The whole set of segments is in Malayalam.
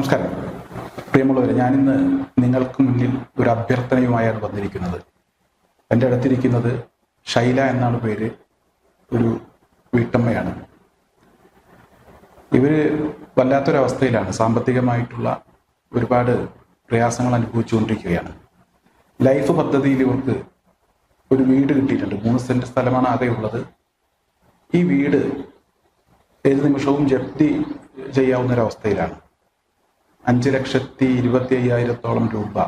നമസ്കാരം. പ്രിയമുള്ളവരെ ഞാനിന്ന് നിങ്ങൾക്ക് മുന്നിൽ ഒരു അഭ്യർത്ഥനയുമായാണ് വന്നിരിക്കുന്നത്. എന്റെ അടുത്തിരിക്കുന്നത് ശൈല എന്നാണ് പേര്. ഒരു വീട്ടമ്മയാണ്. ഇവർ വല്ലാത്തൊരവസ്ഥയിലാണ്. സാമ്പത്തികമായിട്ടുള്ള ഒരുപാട് പ്രയാസങ്ങൾ അനുഭവിച്ചുകൊണ്ടിരിക്കുകയാണ്. ലൈഫ് പദ്ധതിയിൽ ഇവർക്ക് ഒരു വീട് കിട്ടിയിട്ടുണ്ട്. മൂന്ന് സെന്റ് സ്ഥലമാണ് ആകെ ഉള്ളത്. ഈ വീട് ഏത് നിമിഷവും ജപ്തി ചെയ്യാവുന്ന അവസ്ഥയിലാണ് അഞ്ച് ലക്ഷത്തി ഇരുപത്തി അയ്യായിരത്തോളം രൂപ.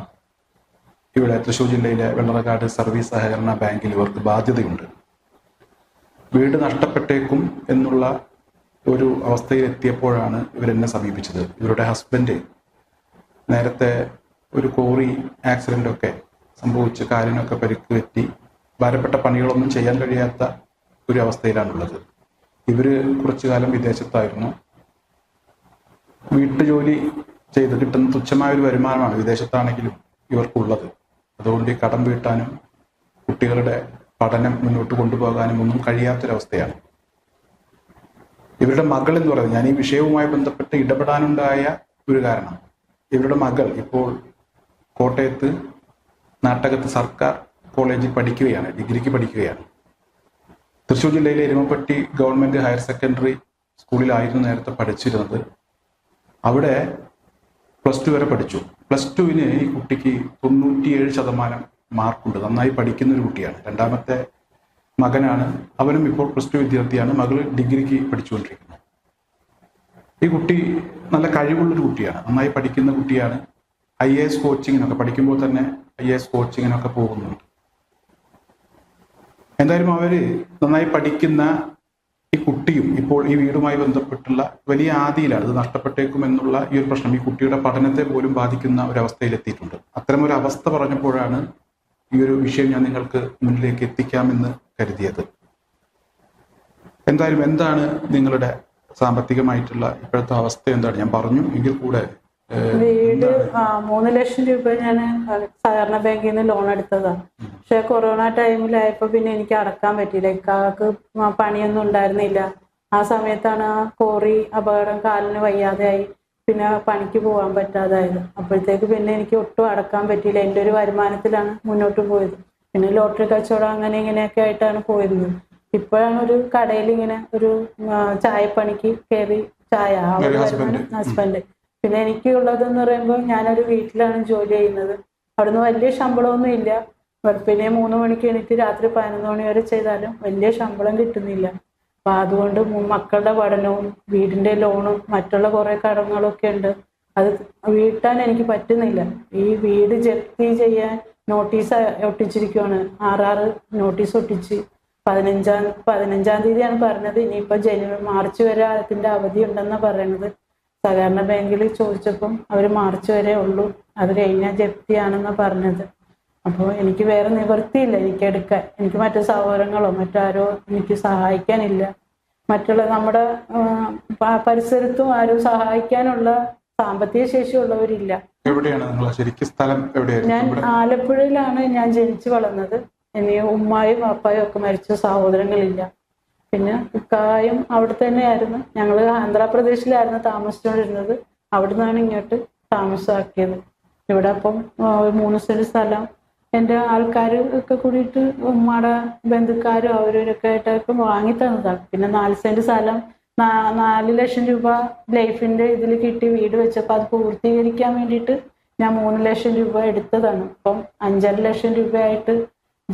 ഇവിടെ തൃശ്ശൂർ ജില്ലയിലെ വെള്ളറക്കാട് സർവീസ് സഹകരണ ബാങ്കിൽ ഇവർക്ക് ബാധ്യതയുണ്ട്. വീട് നഷ്ടപ്പെട്ടേക്കും എന്നുള്ള ഒരു അവസ്ഥയിൽ എത്തിയപ്പോഴാണ് ഇവരെന്നെ സമീപിച്ചത്. ഇവരുടെ ഹസ്ബൻഡ് നേരത്തെ ഒരു കോറി ആക്സിഡന്റൊക്കെ സംഭവിച്ച് കാലിനൊക്കെ പരിക്ക് പറ്റി ഭാരപ്പെട്ട പണികളൊന്നും ചെയ്യാൻ കഴിയാത്ത ഒരു അവസ്ഥയിലാണുള്ളത്. ഇവർ കുറച്ചു കാലം വിദേശത്തായിരുന്നു. വീട്ടുജോലി ചെയ്ത് കിട്ടുന്ന തുച്ഛമായ ഒരു വരുമാനമാണ് വിദേശത്താണെങ്കിലും ഇവർക്കുള്ളത്. അതുകൊണ്ട് ഈ കടം വീട്ടാനും കുട്ടികളുടെ പഠനം മുന്നോട്ട് കൊണ്ടുപോകാനും ഒന്നും കഴിയാത്തൊരവസ്ഥയാണ്. ഇവരുടെ മകൾ എന്ന് പറയുന്നത് ഞാൻ ഈ വിഷയവുമായി ബന്ധപ്പെട്ട് ഇടപെടാനുണ്ടായ ഒരു കാരണം. ഇവരുടെ മകൾ ഇപ്പോൾ കോട്ടയത്ത് നാട്ടകത്ത് സർക്കാർ കോളേജിൽ പഠിക്കുകയാണ് ഡിഗ്രിക്ക് പഠിക്കുകയാണ്. തൃശ്ശൂർ ജില്ലയിലെ എരുമപ്പെട്ടി ഗവൺമെന്റ് ഹയർ സെക്കൻഡറി സ്കൂളിലായിരുന്നു നേരത്തെ പഠിച്ചിരുന്നത്. അവിടെ പ്ലസ് ടു വരെ പഠിച്ചു. പ്ലസ് ടുവിന് ഈ കുട്ടിക്ക് തൊണ്ണൂറ്റിയേഴ് ശതമാനം മാർക്കുണ്ട്. നന്നായി പഠിക്കുന്ന ഒരു കുട്ടിയാണ്. രണ്ടാമത്തെ മകനാണ്. അവനും ഇപ്പോൾ പ്ലസ് ടു വിദ്യാർത്ഥിയാണ്. മകൾ ഡിഗ്രിക്ക് പഠിച്ചുകൊണ്ടിരിക്കുന്നത് ഈ കുട്ടി നല്ല കഴിവുള്ളൊരു കുട്ടിയാണ്. നന്നായി പഠിക്കുന്ന കുട്ടിയാണ്. ഐ എ എസ് കോച്ചിങ്ങിനൊക്കെ പഠിക്കുമ്പോൾ തന്നെ ഐ എ എസ് കോച്ചിങ്ങിനൊക്കെ പോകുന്നുണ്ട്. എന്തായാലും അവർ നന്നായി പഠിക്കുന്ന ഈ കുട്ടിയും ഇപ്പോൾ ഈ വീടുമായി ബന്ധപ്പെട്ടുള്ള വലിയ ആദിയിലാണ് ഇത് നഷ്ടപ്പെട്ടേക്കും എന്നുള്ള ഈ ഒരു പ്രശ്നം ഈ കുട്ടിയുടെ പഠനത്തെ പോലും ബാധിക്കുന്ന ഒരു അവസ്ഥയിലെത്തിയിട്ടുണ്ട് അത്തരം ഒരു അവസ്ഥ പറഞ്ഞപ്പോഴാണ് ഈ ഒരു വിഷയം ഞാൻ നിങ്ങൾക്ക് മുന്നിലേക്ക് എത്തിക്കാമെന്ന് കരുതിയത്. എന്തായാലും എന്താണ് നിങ്ങളുടെ സാമ്പത്തികമായിട്ടുള്ള ഇപ്പോഴത്തെ അവസ്ഥ എന്താണ്? ഞാൻ പറഞ്ഞു എങ്കിൽ കൂടെ വീട് ആ മൂന്ന് ലക്ഷം രൂപ ഞാൻ സഹകരണ ബാങ്കിൽ നിന്ന് ലോൺ എടുത്തതാണ് പക്ഷെ കൊറോണ ടൈമിലായപ്പോ പിന്നെ എനിക്ക് അടക്കാൻ പറ്റിയില്ല. ഇക്കാക്ക് പണിയൊന്നും ഉണ്ടായിരുന്നില്ല. ആ സമയത്താണ് ആ കോറി അപകടം കാലിന് വയ്യാതെയായി. പിന്നെ പണിക്ക് പോകാൻ പറ്റാതായത്. അപ്പോഴത്തേക്ക് പിന്നെ എനിക്ക് ഒട്ടും അടക്കാൻ പറ്റിയില്ല. എന്റെ ഒരു വരുമാനത്തിലാണ് മുന്നോട്ട് പോയത്. പിന്നെ ലോട്ടറി കച്ചവടം അങ്ങനെ ഇങ്ങനെയൊക്കെ ആയിട്ടാണ് പോയിരുന്നത്. ഇപ്പോഴാണ് ഒരു കടയിൽ ഇങ്ങനെ ഒരു ചായപ്പണിക്ക് കയറി ചായ. ഹസ്ബൻഡ് പിന്നെ എനിക്ക് ഉള്ളതെന്ന് പറയുമ്പോൾ ഞാനൊരു വീട്ടിലാണ് ജോലി ചെയ്യുന്നത്. അവിടുന്ന് വലിയ ശമ്പളമൊന്നും ഇല്ല വെളുപ്പിനെ മൂന്ന് മണിക്ക് എണീറ്റ് രാത്രി പതിനൊന്ന് മണി വരെ ചെയ്താലും വലിയ ശമ്പളം കിട്ടുന്നില്ല. അപ്പൊ അതുകൊണ്ട് മക്കളുടെ പഠനവും വീടിന്റെ ലോണും മറ്റുള്ള കുറെ കടങ്ങളൊക്കെ ഉണ്ട്. അത് വീട്ടാൻ എനിക്ക് പറ്റുന്നില്ല. ഈ വീട് ജപ്തി ചെയ്യാൻ നോട്ടീസ് ഒട്ടിച്ചിരിക്കുവാണ്. ആറാറ് നോട്ടീസ് ഒട്ടിച്ച് പതിനഞ്ചാം പതിനഞ്ചാം തീയതിയാണ് പറഞ്ഞത്. ഇനിയിപ്പോ ജനുവരി മാർച്ച് വരെ അതിന്റെ അവധി ഉണ്ടെന്നാണ് പറയുന്നത് സഹകരണ ബാങ്കിൽ ചോദിച്ചപ്പം അവർ മാർച്ച് വരെ ഉള്ളൂ. അത് കഴിഞ്ഞാൽ ജപ്തിയാണെന്ന് പറഞ്ഞത്. അപ്പോൾ എനിക്ക് വേറെ നിവൃത്തിയില്ല എനിക്ക് എടുക്കാൻ. എനിക്ക് മറ്റു സഹോദരങ്ങളോ മറ്റാരോ എനിക്ക് സഹായിക്കാനില്ല. മറ്റുള്ള നമ്മുടെ പരിസരത്തും ആരും സഹായിക്കാനുള്ള സാമ്പത്തിക ശേഷിയുള്ളവരില്ല. ഞാൻ ആലപ്പുഴയിലാണ് ഞാൻ ജനിച്ചു വളർന്നത്. ഇനി ഉമ്മായും പാപ്പായും ഒക്കെ മരിച്ച സഹോദരങ്ങളില്ല. പിന്നെ ഇക്കായും അവിടെ തന്നെയായിരുന്നു. ഞങ്ങൾ ആന്ധ്രാപ്രദേശിലായിരുന്നു താമസിച്ചുകൊണ്ടിരുന്നത്. അവിടെ നിന്നാണ് ഇങ്ങോട്ട് താമസമാക്കിയത്. ഇവിടെ അപ്പം മൂന്ന് സെന്റ് സ്ഥലം. എന്റെ ആൾക്കാർ ഒക്കെ കൂടിയിട്ട് ഉമ്മയുടെ ബന്ധുക്കാരും അവരൊക്കെ ആയിട്ടൊക്കെ വാങ്ങി തന്നതാണ് പിന്നെ നാല് സെന്റ് സ്ഥലം നാല് ലക്ഷം രൂപ ലൈഫിന്റെ ഇതിൽ കിട്ടി വീട് വെച്ചപ്പോൾ അത് പൂർത്തീകരിക്കാൻ വേണ്ടിയിട്ട് ഞാൻ മൂന്ന് ലക്ഷം രൂപ എടുത്തതാണ്. അപ്പം അഞ്ചര ലക്ഷം രൂപയായിട്ട്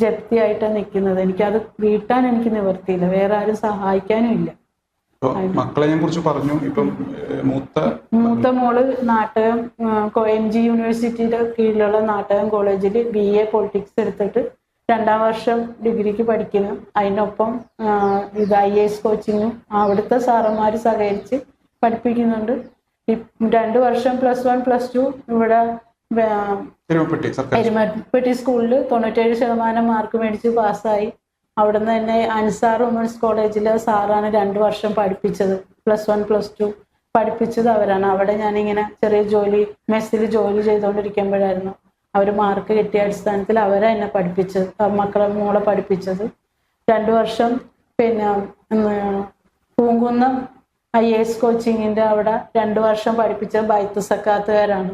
ജപ്തിയായിട്ടാണ് നിൽക്കുന്നത് എനിക്കത് വീട്ടാൻ എനിക്ക് നിവർത്തിയില്ല. വേറെ ആരും സഹായിക്കാനും ഇല്ല. മക്കളെ ഞാൻ കുറിച്ച് പറഞ്ഞു. ഇപ്പം മൂത്ത മൂത്ത മോൾ നാട്ടകം എം ജി യൂണിവേഴ്സിറ്റിയുടെ കീഴിലുള്ള നാട്ടകം കോളേജിൽ ബി എ പൊളിറ്റിക്സ് എടുത്തിട്ട് രണ്ടാം വർഷം ഡിഗ്രിക്ക് പഠിക്കുന്നു. അതിനൊപ്പം ഇത് ഐ എസ് കോച്ചിങ്ങും അവിടുത്തെ സാറന്മാർ സഹകരിച്ച് പഠിപ്പിക്കുന്നുണ്ട്. രണ്ടു വർഷം പ്ലസ് വൺ പ്ലസ് ടു ഇവിടെ എരുമപ്പെട്ടി സ്കൂളിൽ തൊണ്ണൂറ്റേഴ് ശതമാനം മാർക്ക് മേടിച്ച് പാസ്സായി. അവിടുന്ന് തന്നെ അൻസാർ വുമൻസ് കോളേജിൽ സാറാണ് രണ്ട് വർഷം പഠിപ്പിച്ചത്. പ്ലസ് വൺ പ്ലസ് ടു പഠിപ്പിച്ചത് അവരാണ്. അവിടെ ഞാനിങ്ങനെ ചെറിയ ജോലി മെസ്സിൽ ജോലി ചെയ്തുകൊണ്ടിരിക്കുമ്പോഴായിരുന്നു അവർ മാർക്ക് കിട്ടിയ അടിസ്ഥാനത്തിൽ അവരെ എന്നെ പഠിപ്പിച്ചത് മക്കളെ മോളെ പഠിപ്പിച്ചത്. രണ്ടു വർഷം പിന്നെ പൂങ്കുന്നം ഐ എസ് കോച്ചിങ്ങിന്റെ അവിടെ രണ്ട് വർഷം പഠിപ്പിച്ച ബൈത്ത് സക്കാത്തുകാരാണ്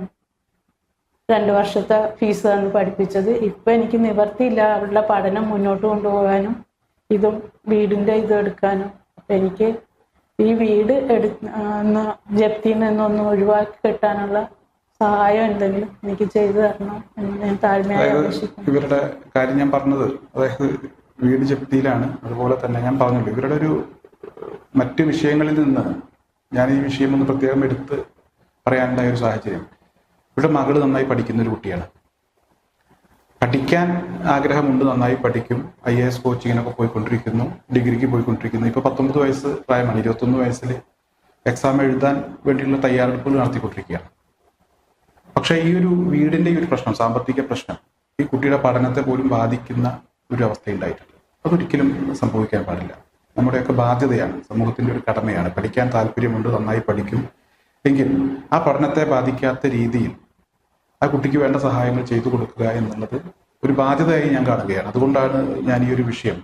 രണ്ട് വർഷത്തെ ഫീസ് തന്ന് പഠിപ്പിച്ചത്. ഇപ്പൊ എനിക്ക് നിവർത്തിയില്ല അവരുടെ പഠനം മുന്നോട്ട് കൊണ്ടുപോകാനും ഇതും വീടിന്റെ ഇത് എടുക്കാനും. അപ്പൊ എനിക്ക് ഈ വീട് എടു ജപ്തി ജപ്തിയിൽ നിന്നൊന്ന് ഒഴിവാക്കി കിട്ടാനുള്ള സഹായം എന്തെങ്കിലും എനിക്ക് ചെയ്തു തരണം എന്ന് ഞാൻ താഴ്മയായി അപേക്ഷിക്കുന്നു. ഇവരുടെ കാര്യം ഞാൻ പറഞ്ഞത് അതായത് വീട് ജപ്തിയിലാണ്. അതുപോലെ തന്നെ ഞാൻ പറഞ്ഞല്ലോ ഇവരുടെ ഒരു മറ്റു വിഷയങ്ങളിൽ നിന്ന് ഞാൻ ഈ വിഷയം ഒന്ന് പ്രത്യേകം എടുത്ത് പറയാനുണ്ടായ ഒരു സാഹചര്യം. ഇവരുടെ മകൾ നന്നായി പഠിക്കുന്ന ഒരു കുട്ടിയാണ്. പഠിക്കാൻ ആഗ്രഹമുണ്ട് നന്നായി പഠിക്കും. ഐ എ എസ് കോച്ചിങ്ങിനൊക്കെ പോയിക്കൊണ്ടിരിക്കുന്നു ഡിഗ്രിക്ക് പോയിക്കൊണ്ടിരിക്കുന്നു. ഇപ്പൊ പത്തൊമ്പത് വയസ്സ് പ്രായമാണ് ഇരുപത്തൊന്ന് വയസ്സിൽ എക്സാം എഴുതാൻ വേണ്ടിയുള്ള തയ്യാറെടുപ്പുകൾ നടത്തിക്കൊണ്ടിരിക്കുകയാണ്. പക്ഷേ ഈ ഒരു വീടിന്റെ ഈ ഒരു പ്രശ്നം സാമ്പത്തിക പ്രശ്നം ഈ കുട്ടിയുടെ പഠനത്തെ പോലും ബാധിക്കുന്ന ഒരു അവസ്ഥ ഉണ്ടായിട്ടുണ്ട് അതൊരിക്കലും സംഭവിക്കാൻ പാടില്ല. നമ്മുടെയൊക്കെ ബാധ്യതയാണ് സമൂഹത്തിന്റെ ഒരു കടമയാണ്. പഠിക്കാൻ താല്പര്യമുണ്ട് നന്നായി പഠിക്കും. എങ്കിൽ ആ പഠനത്തെ ബാധിക്കാത്ത രീതിയിൽ ആ കുട്ടിക്ക് വേണ്ട സഹായങ്ങൾ ചെയ്തു കൊടുക്കുക എന്നുള്ളത് ഒരു ബാധ്യതയായി ഞാൻ കാണുകയാണ്. അതുകൊണ്ടാണ് ഞാൻ ഈ ഒരു വിഷയം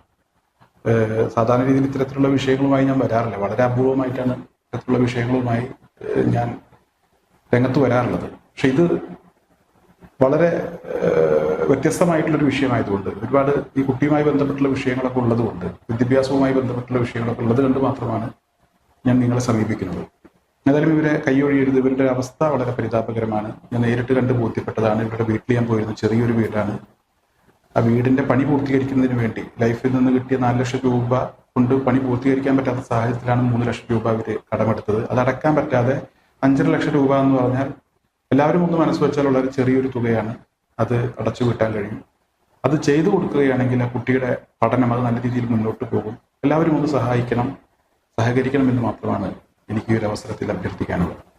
സാധാരണ രീതിയിൽ ഇത്തരത്തിലുള്ള വിഷയങ്ങളുമായി ഞാൻ വരാറില്ല. വളരെ അപൂർവമായിട്ടാണ് ഇത്തരത്തിലുള്ള വിഷയങ്ങളുമായി ഞാൻ രംഗത്ത് വരാറുള്ളത്. പക്ഷെ ഇത് വളരെ വ്യത്യസ്തമായിട്ടുള്ളൊരു വിഷയമായതുകൊണ്ട് ഒരുപാട് ഈ കുട്ടിയുമായി ബന്ധപ്പെട്ടുള്ള വിഷയങ്ങളൊക്കെ ഉള്ളതുകൊണ്ട് വിദ്യാഭ്യാസവുമായി ബന്ധപ്പെട്ടുള്ള വിഷയങ്ങളൊക്കെ ഉള്ളത് കൊണ്ട് മാത്രമാണ് ഞാൻ നിങ്ങളെ സമീപിക്കുന്നത്. ഏതായാലും ഇവരെ കൈയൊഴിയരുത്. ഇവരുടെ അവസ്ഥ വളരെ പരിതാപകരമാണ്. ഞാൻ നേരിട്ട് കണ്ട് ബോധ്യപ്പെട്ടതാണ്. ഇവരുടെ വീട്ടിൽ ഞാൻ പോയിരുന്നു. ചെറിയൊരു വീടാണ്. ആ വീടിന്റെ പണി പൂർത്തീകരിക്കുന്നതിന് വേണ്ടി ലൈഫിൽ നിന്ന് കിട്ടിയ നാല് ലക്ഷം രൂപ കൊണ്ട് പണി പൂർത്തീകരിക്കാൻ പറ്റാത്ത സാഹചര്യത്തിലാണ് മൂന്ന് ലക്ഷം രൂപ ഇവർ കടമെടുത്തത്. അത് അടക്കാൻ പറ്റാതെ അഞ്ചര ലക്ഷം രൂപ എന്ന് പറഞ്ഞാൽ എല്ലാവരും ഒന്ന് മനസ്സ് വെച്ചാൽ വളരെ ചെറിയൊരു തുകയാണ് അത് അടച്ചു വീട്ടാൻ കഴിയും. അത് ചെയ്തു കൊടുക്കുകയാണെങ്കിൽ ആ കുട്ടിയുടെ പഠനം അത് നല്ല രീതിയിൽ മുന്നോട്ട് പോകും. എല്ലാവരും ഒന്ന് സഹായിക്കണം സഹകരിക്കണം എന്ന് മാത്രമാണ്. എനിക്ക് ഈ ഒരു അവസരത്തിൽ അഭ്യർത്ഥിക്കാനുള്ളത്.